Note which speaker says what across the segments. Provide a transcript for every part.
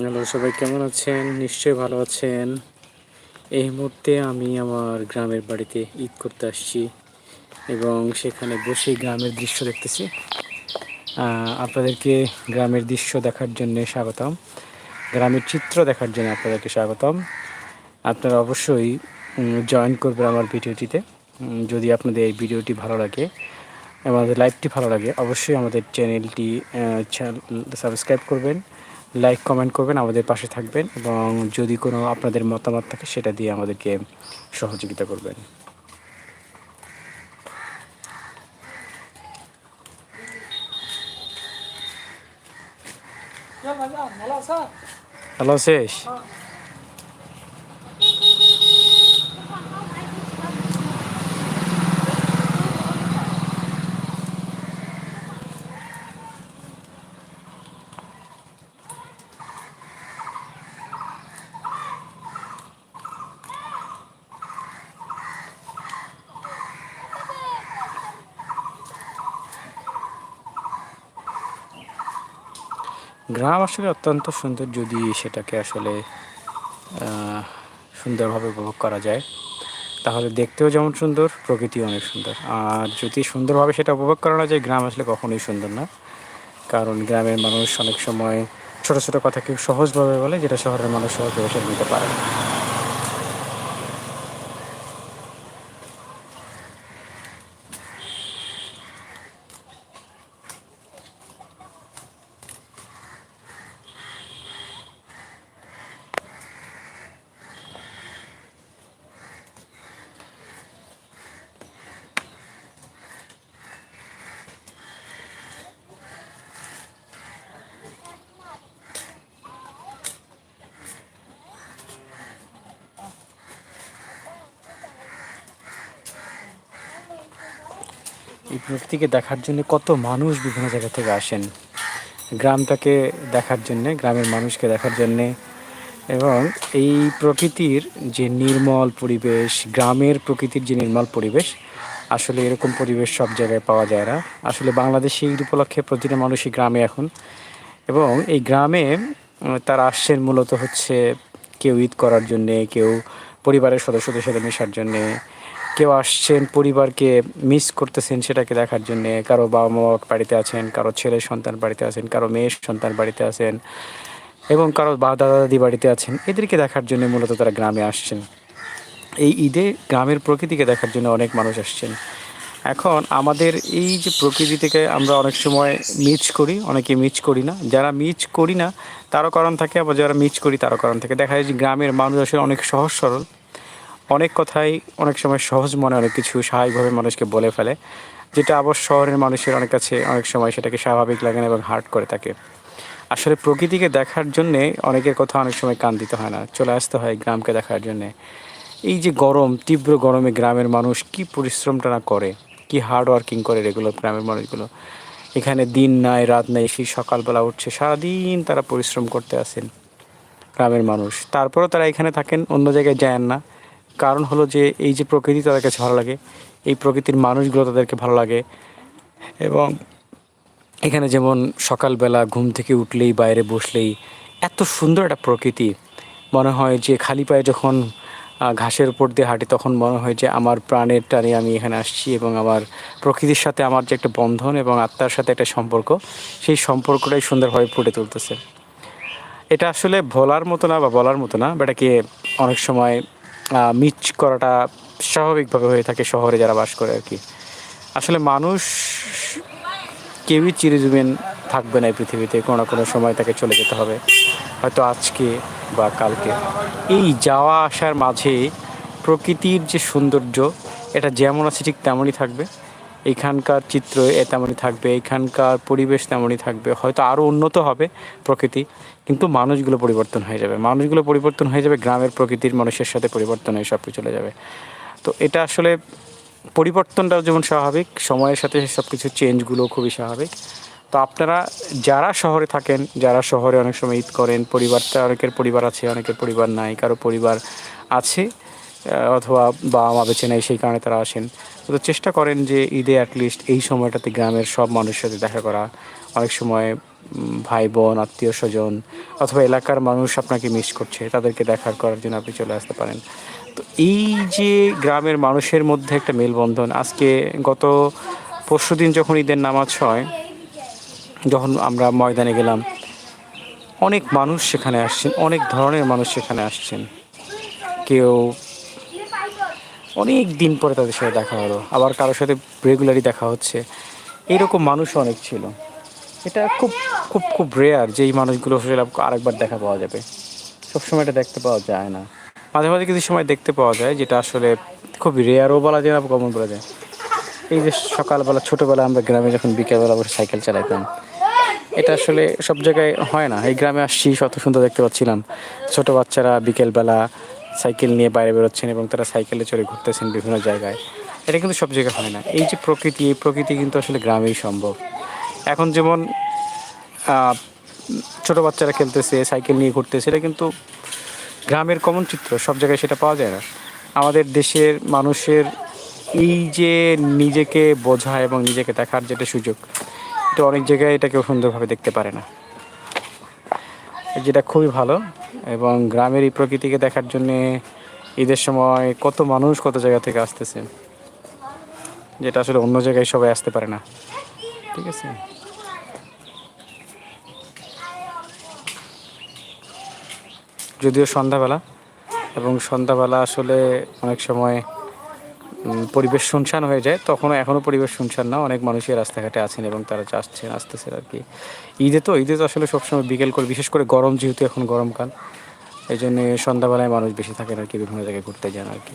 Speaker 1: Hello, সবাই কেমন আছেন? নিশ্চয়ই ভালো আছেন। এই মুহূর্তে আমি আমার গ্রামের বাড়িতে ঈদ করতে আসছি এবং সেখানে বসে গ্রামের দৃশ্য দেখতেছি। আপনাদেরকে গ্রামের দৃশ্য দেখার জন্য স্বাগতম। গ্রামের চিত্র দেখার জন্য আপনাদেরকে স্বাগতম। আপনারা অবশ্যই জয়েন করবেন আমার ভিডিওটিতে। যদি আপনাদের এই ভিডিওটি ভালো লাগে, আমাদের লাইভটি ভালো লাগে, অবশ্যই আমাদের চ্যানেলটি সাবস্ক্রাইব করবেন। লাইক কমেন্ট করবেন আমাদের পাশে থাকবেন এবং যদি কোনো আপনাদের মতামত থাকে সেটা দিয়ে আমাদেরকে সহযোগিতা করবেন। হ্যালো শেষ? গ্রাম আসলে অত্যন্ত সুন্দর যদি সেটাকে আসলে সুন্দরভাবে উপভোগ করা যায়। তাহলে দেখতেও যেমন সুন্দর প্রকৃতি অনেক সুন্দর। আর যদি সুন্দরভাবে সেটা উপভোগ করা না যায়, গ্রাম আসলে কখনোই সুন্দর না। কারণ গ্রামের মানুষ অনেক সময় ছোটো ছোটো কথাকে সহজভাবে বলে, যেটা শহরের মানুষ সহজভাবে নিতে পারে না। এই প্রকৃতিকে দেখার জন্য কত মানুষ বিভিন্ন জায়গা থেকে আসেন। গ্রামটাকে দেখার জন্যে, গ্রামের মানুষকে দেখার জন্যে এবং এই প্রকৃতির যে নির্মল পরিবেশ, গ্রামের প্রকৃতির যে নির্মল পরিবেশ, আসলে এরকম পরিবেশ সব জায়গায় পাওয়া যায় না। আসলে বাংলাদেশে ঈদ উপলক্ষে প্রতিটা মানুষই গ্রামে এখন এবং এই গ্রামে তারা আসছেন মূলত হচ্ছে কেউ ঈদ করার জন্যে, কেউ পরিবারের সদস্যদের সাথে মেশার জন্যে কেউ আসছেন, পরিবারকে মিস করতেছেন সেটাকে দেখার জন্যে, কারও বাবা মা বাড়িতে আছেন, কারও ছেলের সন্তান বাড়িতে আছেন, কারও মেয়ের সন্তান বাড়িতে আছেন এবং কারও বা দাদা দাদি বাড়িতে আছেন, এদেরকে দেখার জন্য মূলত তারা গ্রামে আসছেন। এই ঈদে গ্রামের প্রকৃতিকে দেখার জন্য অনেক মানুষ আসছেন। এখন আমাদের এই যে প্রকৃতি থেকে আমরা অনেক সময় মিচ করি, অনেকে মিচ করি না। যারা মিচ করি না, তারও কারণ থাকে, আবার যারা মিচ করি, তারও কারণ থাকে। দেখা যায় যে গ্রামের মানুষ আসলে অনেক সহজ সরল অনেক কথাই অনেক সময় সহজ মনে, অনেক কিছু স্বাভাবিকভাবে মানুষকে বলে ফেলে, যেটা আবার শহরের মানুষের অনেক কাছে অনেক সময় সেটাকে স্বাভাবিক লাগে না এবং হার্ট করে থাকে। আসলে প্রকৃতিকে দেখার জন্যে অনেকের কথা অনেক সময় কান দিতে হয় না, চলে আসতে হয় গ্রামকে দেখার জন্যে। এই যে গরম, তীব্র গরমে গ্রামের মানুষ কি পরিশ্রমটা না করে, কি হার্ড ওয়ার্কিং করে এগুলো গ্রামের মানুষগুলো। এখানে দিন নাই, রাত নাই, সেই সকালবেলা উঠছে, সারাদিন তারা পরিশ্রম করতে আসেন গ্রামের মানুষ। তারপরেও তারা এখানে থাকেন, অন্য জায়গায় যায় না। কারণ হলো যে এই যে প্রকৃতি তাদের কাছে ভালো লাগে, এই প্রকৃতির মানুষগুলো তাদেরকে ভালো লাগে। এবং এখানে যেমন সকালবেলা ঘুম থেকে উঠলেই, বাইরে বসলেই এত সুন্দর একটা প্রকৃতি। মনে হয় যে খালি পায়ে যখন ঘাসের উপর দিয়ে হাঁটি তখন মনে হয় যে আমার প্রাণের টানে আমি এখানে আসছি এবং আমার প্রকৃতির সাথে আমার যে একটা বন্ধন এবং আত্মার সাথে একটা সম্পর্ক, সেই সম্পর্কটাই সুন্দরভাবে ফুটে তুলতেছে। এটা আসলে ভোলার মতো না বা বলার মতো না বাট একে অনেক সময় মিচ করাটা স্বাভাবিকভাবে হয়ে থাকে শহরে যারা বাস করে আর কি। আসলে মানুষ কেউই চিরজীবন থাকবে না এই পৃথিবীতে, কোনো না কোনো সময় তাকে চলে যেতে হবে। হয়তো আজকে বা কালকে। এই যাওয়া আসার মাঝে প্রকৃতির যে সৌন্দর্য, এটা যেমন আছে ঠিক তেমনই থাকবে। এখানকার চিত্র এ তেমনই থাকবে, এখানকার পরিবেশ তেমনই থাকবে, হয়তো আরও উন্নত হবে প্রকৃতি, কিন্তু মানুষগুলো পরিবর্তন হয়ে যাবে। মানুষগুলো পরিবর্তন হয়ে যাবে, গ্রামের প্রকৃতির মানুষের সাথে পরিবর্তন হয়ে সব কিছু চলে যাবে। তো এটা আসলে পরিবর্তনটাও যেমন স্বাভাবিক, সময়ের সাথে সব কিছু চেঞ্জগুলো খুবই স্বাভাবিক। তো আপনারা যারা শহরে থাকেন, যারা শহরে অনেক সময় ঈদ করেন, পরিবারটা, অনেকের পরিবার আছে, অনেকের পরিবার নাই, কারও পরিবার আছে অথবা বাবা মা বেঁচে নেই সেই কারণে তারা আসেন। তো চেষ্টা করেন যে ঈদে অ্যাটলিস্ট এই সময়টাতে গ্রামের সব মানুষের সাথে দেখা করা। অনেক সময় ভাই বোন, আত্মীয় স্বজন অথবা এলাকার মানুষ আপনাকে মিস করছে, তাদেরকে দেখার করার জন্য আপনি চলে আসতে পারেন। তো এই যে গ্রামের মানুষের মধ্যে একটা মেলবন্ধন, আজকে গত পরশু দিন যখন ঈদের নামাজ হয়, যখন আমরা ময়দানে গেলাম, অনেক মানুষ সেখানে আসছেন, অনেক ধরনের মানুষ সেখানে আসছেন। কেউ অনেক দিন পরে তাদের সাথে দেখা হলো। আবার কারোর সাথে রেগুলারই দেখা হচ্ছে। এইরকম মানুষও অনেক ছিল। এটা খুব খুব খুব রেয়ার যে এই মানুষগুলো আসলে আরেকবার দেখা পাওয়া যাবে। সবসময় এটা দেখতে পাওয়া যায় না। মাঝে মাঝে কিছু সময় দেখতে পাওয়া যায়, যেটা আসলে খুব রেয়ারও বলা যায় না কমন বলা যায়। এই যে সকালবেলা ছোটোবেলা আমরা গ্রামে যখন বিকেলবেলা বসে সাইকেল চালাইতাম, এটা আসলে সব জায়গায় হয় না। এই গ্রামে আসছি, শত সুন্দর দেখতে পাচ্ছিলাম। ছোটো বাচ্চারা বিকেলবেলা সাইকেল নিয়ে বাইরে বেরোচ্ছেন এবং তারা সাইকেলে চড়ে ঘুরতেছেন বিভিন্ন জায়গায়, এটা কিন্তু সব জায়গায় হয় না। এই যে প্রকৃতি, এই প্রকৃতি কিন্তু আসলে গ্রামেই সম্ভব। এখন যেমন ছোট বাচ্চারা খেলতেছে, সাইকেল নিয়ে ঘুরতেছে, এটা কিন্তু গ্রামের কমন চিত্র, সব জায়গায় সেটা পাওয়া যায় না। আমাদের দেশের মানুষের এই যে নিজেকে বোঝা এবং নিজেকে দেখার যেটা সুযোগ, এটা অনেক জায়গায় এটাকেও সুন্দরভাবে দেখতে পারে না। যেটা খুবই ভালো এবং গ্রামের এই প্রকৃতিকে দেখার জন্যে ঈদের সময় কত মানুষ কত জায়গা থেকে আসতেছে, যেটা আসলে অন্য জায়গায় সবাই আসতে পারে না। ঠিক আছে? যদিও সন্ধ্যাবেলা এবং সন্ধ্যাবেলা আসলে অনেক সময় পরিবেশ শুনশান হয়ে যায়। তখনও এখনও পরিবেশ শুনশান না। অনেক মানুষই রাস্তাঘাটে আছেন এবং তারা চাচ্ছেন আসতেছেন আর কি। ঈদে তো ঈদে তো আসলে সবসময় বিকেল করে, বিশেষ করে গরম যেহেতু এখন গরমকাল এই জন্য সন্ধ্যাবেলায় মানুষ বেশি থাকেন আর কি, বিভিন্ন জায়গায় ঘুরতে যান আর কি।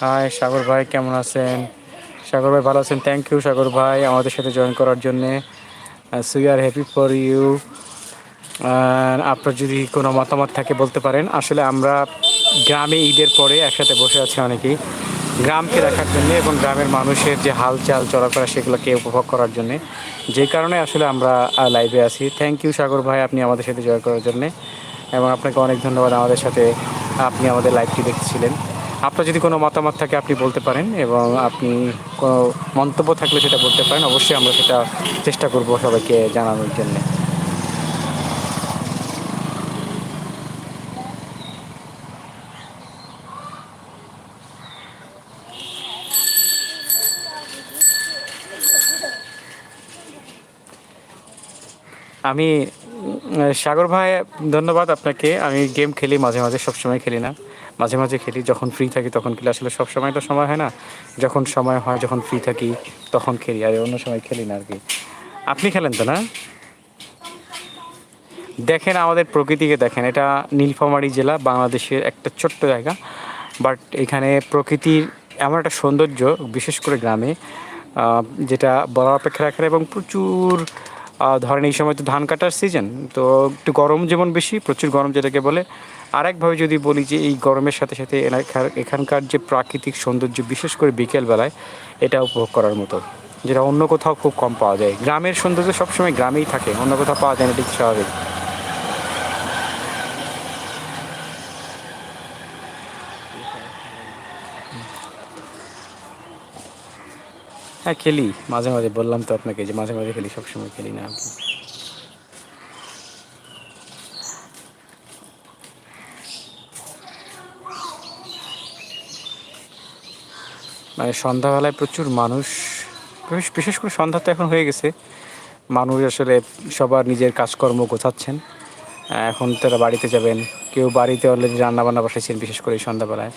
Speaker 1: হাই সাগর ভাই, কেমন আছেন? সাগর ভাই, ভালো আছেন? থ্যাংক ইউ সাগর ভাই, আমাদের সাথে জয়েন করার জন্যে। সো আর হ্যাপি ফর ইউ আপনার যদি কোনো মতামত থাকে, বলতে পারেন। আসলে আমরা গ্রামে ঈদের পরে একসাথে বসে আছি অনেকেই। গ্রামকে দেখার জন্য এবং গ্রামের মানুষের যে হালচাল, চলাফেরা, সেগুলোকে উপভোগ করার জন্যে। যে কারণে আসলে আমরা লাইভে আছি। থ্যাংক ইউ সাগর ভাই, আপনি আমাদের সাথে জয়েন করার জন্যে। এবং আপনাকে অনেক ধন্যবাদ আমাদের সাথে, আপনি আমাদের লাইভটি দেখছিলেন। আপনার যদি কোনো মতামত থাকে, আপনি বলতে পারেন এবং আপনি কোনো মন্তব্য থাকলে সেটা বলতে পারেন। অবশ্যই আমরা সেটা চেষ্টা করব সবাইকে জানানোর জন্য। আমি সাগর ভাই, ধন্যবাদ আপনাকে। আমি গেম খেলি, মাঝে মাঝে সবসময় খেলি না। মাঝে মাঝে খেলি, যখন ফ্রি থাকি তখন খেলি। আসলে সব সময় তো সময় হয় না। যখন সময় হয়, যখন ফ্রি থাকি, তখন খেলি। আর অন্য সময় খেলি না আর কি আপনি খেলেন তো না? দেখেন, আমাদের প্রকৃতিকে দেখেন। এটা নীলফামারী জেলা, বাংলাদেশের একটা ছোট্ট জায়গা। বাট এখানে প্রকৃতির এমন একটা সৌন্দর্য, বিশেষ করে গ্রামে যেটা বলার অপেক্ষা রাখে এবং প্রচুর ধরেন এই সময় তো ধান কাটার সিজন তো একটু গরম যেমন বেশি, প্রচুর গরম যেটাকে বলে আরেকভাবে যদি বলি যে এই গরমের সাথে সাথে এলাকার এখানকার যে প্রাকৃতিক সৌন্দর্য, বিশেষ করে বিকেলবেলায়, এটা উপভোগ করার মতো। যেটা অন্য কোথাও খুব কম পাওয়া যায়। গ্রামের সৌন্দর্য সবসময় গ্রামেই থাকে, অন্য কোথাও পাওয়া যায় না ঠিক স্বাভাবিক। হ্যাঁ খেলি। মাঝে মাঝে বললাম তো আপনাকে যে মাঝে মাঝে খেলি, সবসময় খেলি না। মানে সন্ধ্যাবেলায় প্রচুর মানুষ, বিশেষ- করে সন্ধ্যা তো এখন হয়ে গেছে। মানুষ আসলে সবার নিজের কাজকর্ম গোছাচ্ছেন। এখন তারা বাড়িতে যাবেন, কেউ বাড়িতে অলরেডি রান্না বান্না বসাইছেন বিশেষ করে এই সন্ধ্যাবেলায়।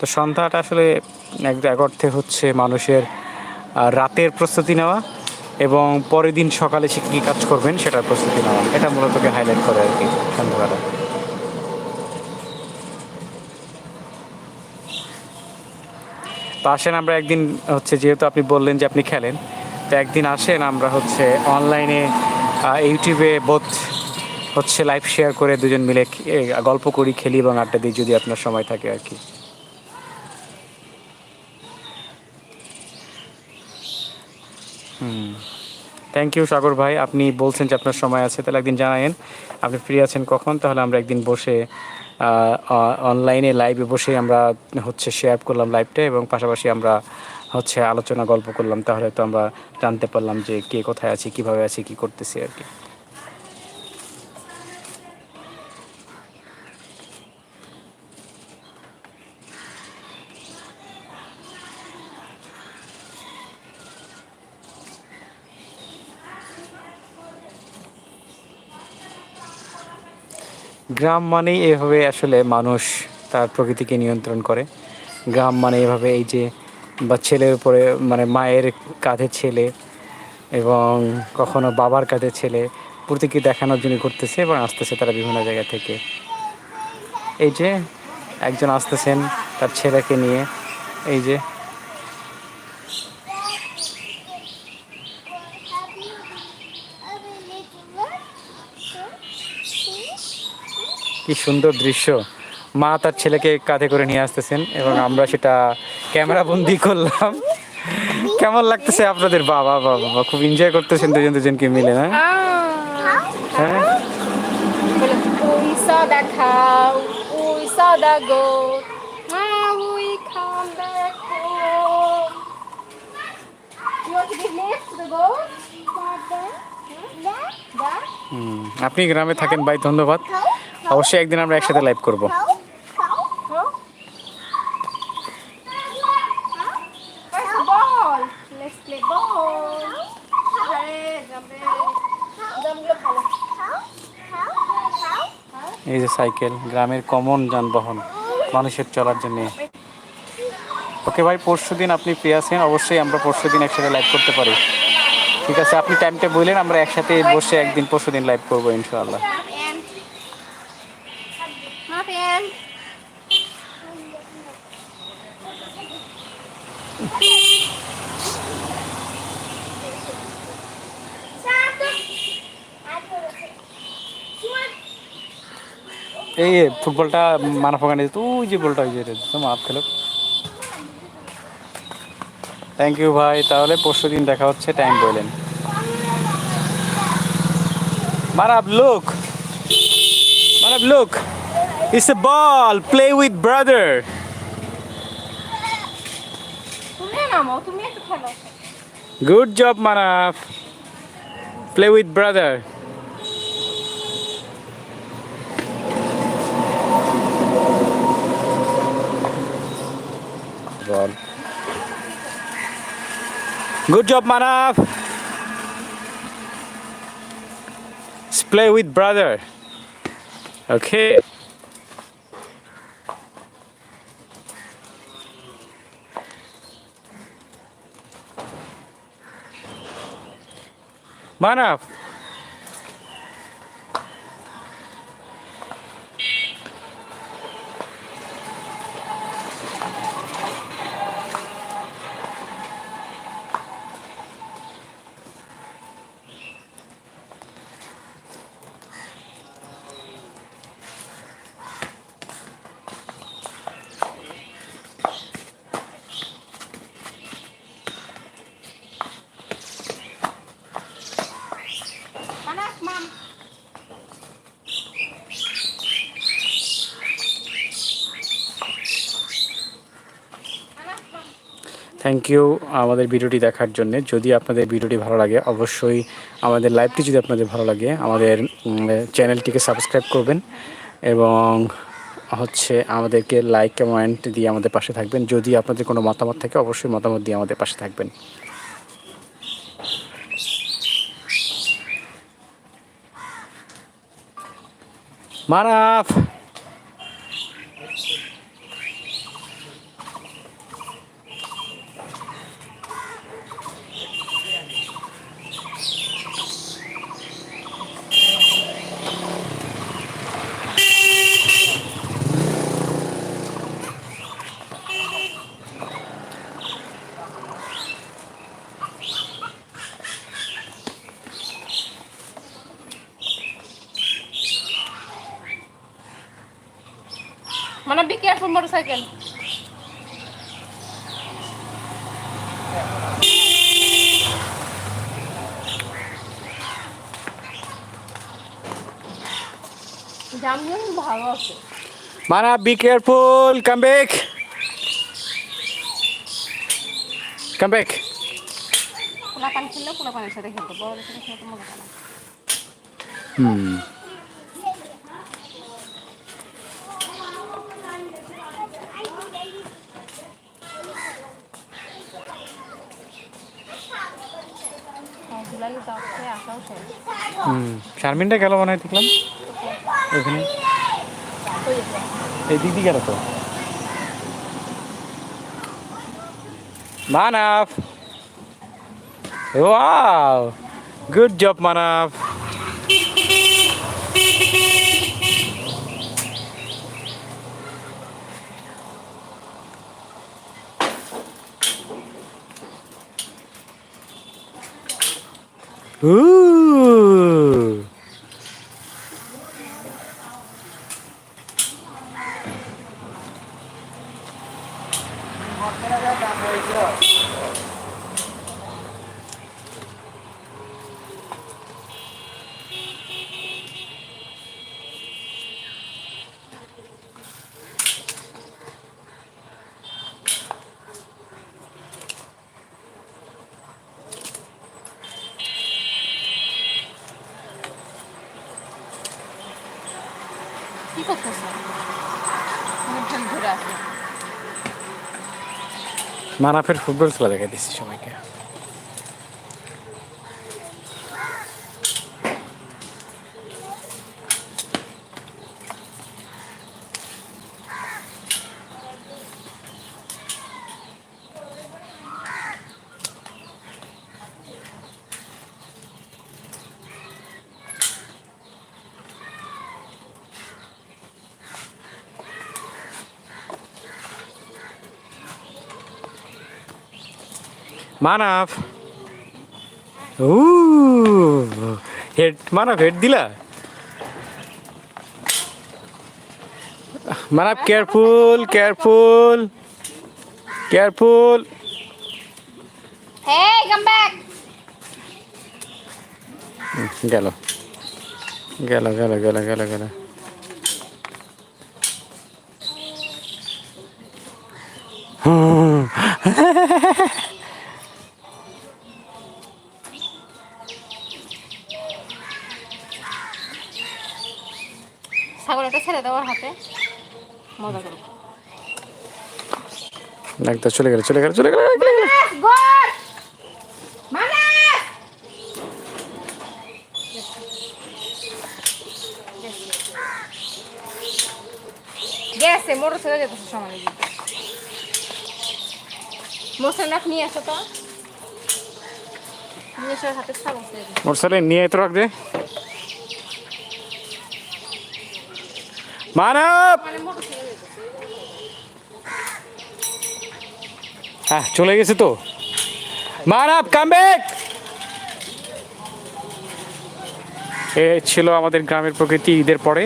Speaker 1: তো সন্ধ্যাটা আসলে এক এক অর্থে হচ্ছে মানুষের রাতের প্রস্তুতি নেওয়া এবং পরের দিন সকালে সে কী কাজ করবেন সেটার প্রস্তুতি নেওয়া। এটা মূলত হাইলাইট করে আর কি সন্ধ্যাবেলা। তো আসেন আমরা একদিন হচ্ছে, যেহেতু আপনি বললেন যে আপনি খেলেন, তো একদিন আসেন আমরা হচ্ছে অনলাইনে ইউটিউবে বোধ হচ্ছে লাইভ শেয়ার করে দুজন মিলে গল্প করি, খেলি এবং আড্ডা দিই যদি আপনার সময় থাকে আর কি। হুম। থ্যাংক ইউ সাগর ভাই। আপনি বলছেন যে আপনার সময় আছে, তাহলে একদিন জানায়েন। আপনি ফ্রি আছেন কখন? তাহলে আমরা একদিন বসে অনলাইনে লাইভে বসে আমরা হচ্ছে শেয়ার করলাম লাইভটা এবং পাশাপাশি আমরা হচ্ছে আলোচনা গল্প করলাম। তাহলে তো আমরা জানতে পারলাম যে কে কোথায় আছে, কীভাবে আছে, কি করতেছে আর কি। গ্রাম মানেই এভাবে আসলে মানুষ তার প্রকৃতিকে নিয়ন্ত্রণ করে। গ্রাম মানে এভাবে এই যে বা ছেলের উপরে মানে মায়ের কাঁধে ছেলে এবং কখনো বাবার কাঁধে ছেলে প্রতীকী দেখানোর জন্য করতেছে এবং আসতেছে তারা বিভিন্ন জায়গা থেকে। এই যে একজন আসতেছেন তার ছেলেকে নিয়ে, এই যে কি সুন্দর দৃশ্য। মা তার ছেলেকে কাঁধে করে নিয়ে আসতেছেন এবং আমরা সেটা ক্যামেরা বন্দি করলাম। কেমন লাগতেছে আপনাদের? বাবা বাবা বাবা খুব এনজয় করতেছেন দুজন দুজনকে মিলে না হ্যাঁ? হুম, আপনি গ্রামে থাকেন ভাই ধন্যবাদ। অবশ্যই একদিন আমরা একসাথে লাইভ করব. এই যে সাইকেল গ্রামের কমন যানবাহন, মানুষের চলার জন্য। ওকে ভাই, পরশু দিন আপনি ফ্রি আছেন, অবশ্যই আমরা পরশু দিন একসাথে লাইভ করতে পারি। ঠিক আছে, আপনি টাইমটা বললেন আমরা একসাথে বসে একদিন পরশু দিন লাইভ করব, ইনশাআল্লাহ। এই ফুটবলটা মানা ফোকানে দিত ওই যে বলটা ওই যে মাপ খেলো। থ্যাংক ইউ ভাই তাহলে পরশু দিন দেখা হচ্ছে টাইম বললেন মারাব look মারাব look it's a ball play with brother good job Manav. Play with brother Good job, Manav. Let's play with brother. Okay. Manav. Thank you আমাদের ভিডিওটি দেখার জন্য। যদি আপনাদের ভিডিওটি ভালো লাগে, অবশ্যই আমাদের লাইভটি যদি আপনাদের ভালো লাগে, আমাদের চ্যানেলটিকে সাবস্ক্রাইব করবেন এবং হচ্ছে আমাদেরকে লাইক, কমেন্ট দিয়ে আমাদের পাশে থাকবেন। যদি আপনাদের কোনো মতামত থাকে, অবশ্যই মতামত দিয়ে আমাদের পাশে থাকবেন। মানাফ
Speaker 2: জামগুলো কিন্তু ভালো আছে।
Speaker 1: মানা be careful come back come back
Speaker 2: পোলা পানি খেললেও পোলা পানির সাথে খেলতে বড়দের সাথে খেলতে মজা পায়
Speaker 1: হুম। হুম শারমিনটা গেল মনে হয় দেখলাম। ওখানে এই দিদি গেল তো। Manab wow, good job Manab Ooh.
Speaker 2: কি করতেছ?
Speaker 1: মারাফের ফুটবল খেলা দেখা দিচ্ছি সবাইকে। মানাফ। ও হেড মানাফ হেড দিলা? Manaf careful careful careful
Speaker 2: Hey, come back!
Speaker 1: গেল। গেল গেল গেল গেল গেল।
Speaker 2: ছাগলটা ছেড়ে দেওয়ার হাতে। মজা করো।
Speaker 1: একদম চলে গেল চলে গেল চলে গেল চলে
Speaker 2: গেছে মোটর ছেড়ে যেতেছে সময় মোটরসাইকেল নিয়ে আসো তো।
Speaker 1: সালে নিয়ে তো রাখ দে। মানব!
Speaker 2: মানে
Speaker 1: হ্যাঁ চলে গেছে তো। মানব কাম এ ছিল আমাদের গ্রামের প্রকৃতি, ঈদের পরে।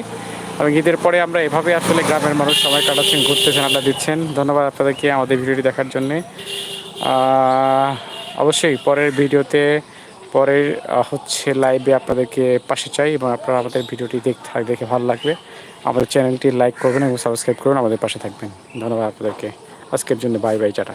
Speaker 1: এবং ঈদের পরে আমরা এভাবে আসলে গ্রামের মানুষ সময় কাটাচ্ছেন, ঘুরতেছেন, আড্ডা দিচ্ছেন। ধন্যবাদ আপনাদেরকে আমাদের ভিডিওটি দেখার জন্যে। অবশ্যই পরের ভিডিওতে, পরের হচ্ছে লাইভে আপনাদেরকে পাশে চাই এবং আপনারা আমাদের ভিডিওটি দেখতে, দেখে ভালো লাগবে। আমাদের চ্যানেলটি লাইক করবেন এবং সাবস্ক্রাইব করুন। আমাদের পাশে থাকবেন। ধন্যবাদ আপনাদেরকে। আজকের জন্য বাই বাই চাটা